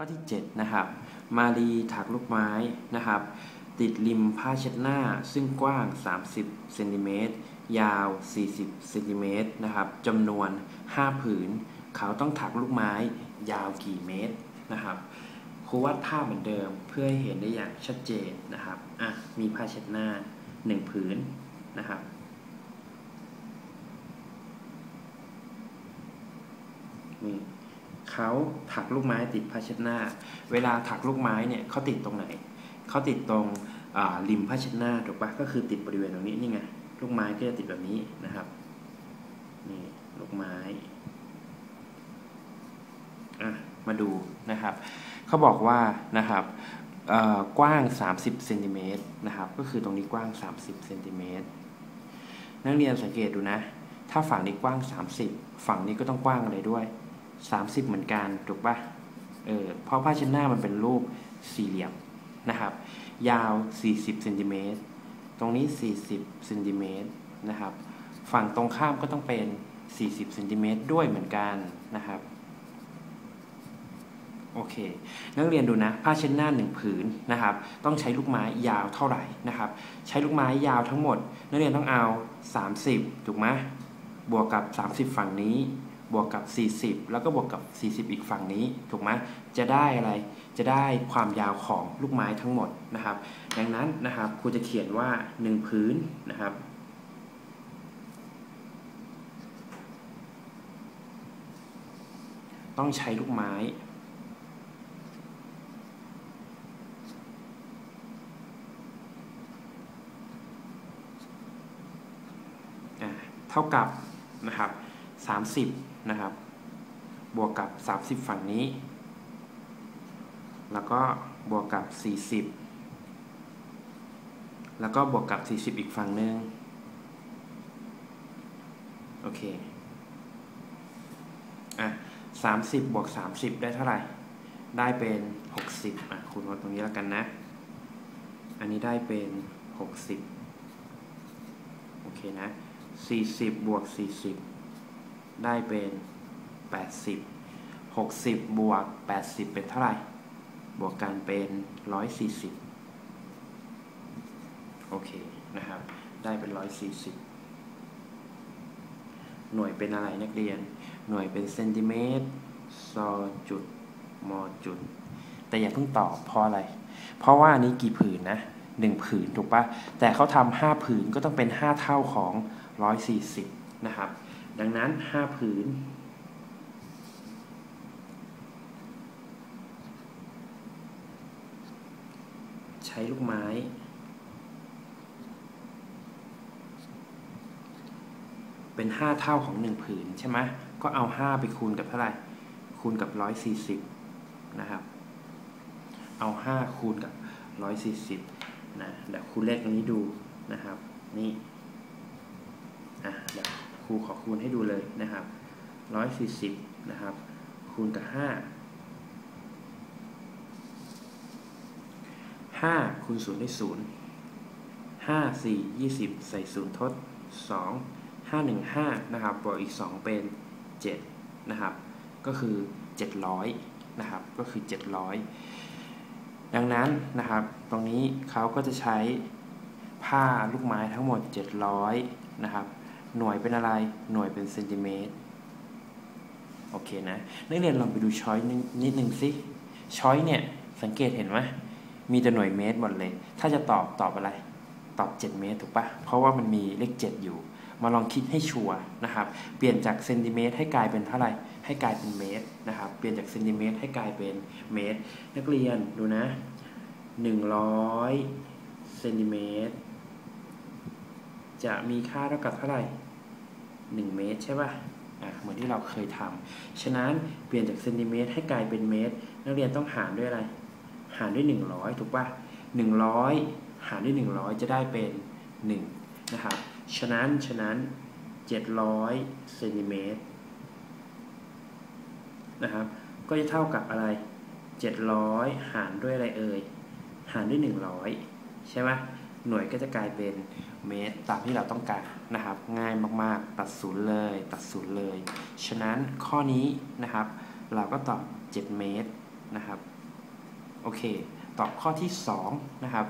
ข้อที่ 7 นะครับ มารีถักลูกไม้นะครับ ติดริมผ้าเช็ดหน้า ซึ่งกว้าง 30เซนติเมตรยาว 40เซนติเมตรนะครับจำนวน 5 ผืน เขาต้องถักลูกไม้ยาวกี่เมตรนะครับครูวาดภาพเหมือนเดิมเพื่อให้เห็นได้อย่างชัดเจนนะครับอะมีผ้าเช็ดหน้า 1 ผืนนะครับนี่ เขาถักลูกไม้ติดผ้าเช็ดหน้า เวลาถักลูกไม้เนี่ยเขาติดตรงไหนเขาติดตรงริมผ้าเช็ดหน้าถูกปะก็คือติดบริเวณตรงนี้นี่ไงลูกไม้ก็จะติดแบบนี้นะครับนี่ลูกไม้อะมาดูนะครับเขาบอกว่านะครับกว้าง 30เซนติเมตรนะครับก็คือตรงนี้กว้าง 30เซนติเมตรนักเรียนสังเกตดูนะ ถ้าฝั่งนี้กว้าง 30 ฝั่งนี้ก็ต้องกว้างอะไรด้วย 30 เหมือนกันถูกปะเออเพราะผ้าเช็ดหน้ามันเป็นรูปสี่เหลี่ยมนะครับ ยาว 40เซนติเมตรตรงนี้ 40เซนติเมตรนะครับ ฝั่งตรงข้ามก็ต้องเป็น 40เซนติเมตรด้วยเหมือนกันนะครับโอเค นักเรียนดูนะผ้าเช็ดหน้าหนึ่งผืนนะครับ ต้องใช้ลูกไม้ยาวเท่าไหร่นะครับ ใช้ลูกไม้ยาวทั้งหมด นักเรียนต้องเอา 30 ถูกไหมบวกกับ 30 ฝั่งนี้ บวกกับ 40 แล้วก็บวกกับ 40 อีกฝั่งนี้ถูกไหมจะได้อะไรจะได้ความยาวของลูกไม้ทั้งหมดนะครับ ดังนั้นนะครับครูจะเขียนว่า 1 พื้นนะครับต้องใช้ลูกไม้ เท่ากับนะครับ 30 นะครับ บวกกับ 30 ฝั่งนี้ แล้วก็บวกกับ 40 แล้วก็บวกกับ 40 อีกฝั่งหนึ่งโอเค อะ30 บวก 30 ได้เท่าไหร่ ได้เป็น 60 อะ คูณมาตรงนี้แล้วกันนะ อันนี้ได้เป็น 60 โอเคนะ 40 บวก 40 ได้เป็น 80 60 บวก 80 เป็นเท่าไหร่ บวกกันเป็น 140 โอเคนะครับ ได้เป็น 140 หน่วยเป็นอะไรนักเรียน หน่วยเป็นเซนติเมตรซอจุดมอจุด แต่อย่าเพิ่งตอบเพราะอะไร เพราะว่านี้กี่ผืนนะหนึ่งผืนถูกปะแต่เขาทำห้าผืนก็ต้องเป็นห้าเท่าของ140นะครับ ดังนั้น5ผืน ใช้ลูกไม้เป็น 5 เท่าของ 1 ผืน ใช่ไหมก็เอา 5 ไปคูณกับเท่าไหร่ คูณกับ 140 นะครับ เอา 5 คูณกับ 140 นะ เดี๋ยวคูณเลขตรงนี้ดูนะครับ นี่ อะ เดี๋ยว รูขอคูณให้ดูเลยนะครับ 140 นะครับ คูณกับ 5 5 คูณ0ได้0 5 4 20 ใส่0ทด 2 5 1 5 นะครับ บวกอีก 2 เป็น 7 นะครับ ก็คือ 700 นะครับ ก็คือ 700 ดังนั้นนะครับ ตรงนี้เขาก็จะใช้ผ้าลูกไม้ทั้งหมด 700 นะครับ หน่วยเป็นอะไร หน่วยเป็นเซนติเมตร โอเคนะ นักเรียนลองไปดูช้อยนิดนึงสิ ช้อยเนี่ย สังเกตเห็นไหมมีแต่หน่วยเมตรหมดเลย ถ้าจะตอบตอบอะไร ตอบ 7 เมตรถูกปะเพราะว่ามันมีเลข 7 อยู่ มาลองคิดให้ชัวร์นะครับ เปลี่ยนจากเซนติเมตรให้กลายเป็นเท่าไหร่ ให้กลายเป็นเมตรนะครับ เปลี่ยนจากเซนติเมตรให้กลายเป็นเมตร นักเรียนดูนะ 100เซนติเมตรจะมีค่าเท่ากับเท่าไหร่ 1 เมตรใช่ป่ะอะเหมือนที่เราเคยทำฉะนั้นเปลี่ยนจากเซนติเมตรให้กลายเป็นเมตร นักเรียนต้องหารด้วยอะไร หารด้วย 100 ถูกป่ะ100 หารด้วย 100 จะได้เป็น1นะครับฉะนั้นฉะนั้น 700เซนติเมตรนะครับก็จะเท่ากับอะไร 700 หารด้วยอะไรเอ่ย หารด้วย 100 ใช่ไหม หน่วยก็จะกลายเป็นเมตรตามที่เราต้องการนะครับ ง่ายมากๆ ตัดศูนย์เลย ตัดศูนย์เลย ฉะนั้นข้อนี้นะครับ เราก็ตอบ 7 เมตรนะครับ โอเค ตอบข้อที่ 2 นะครับ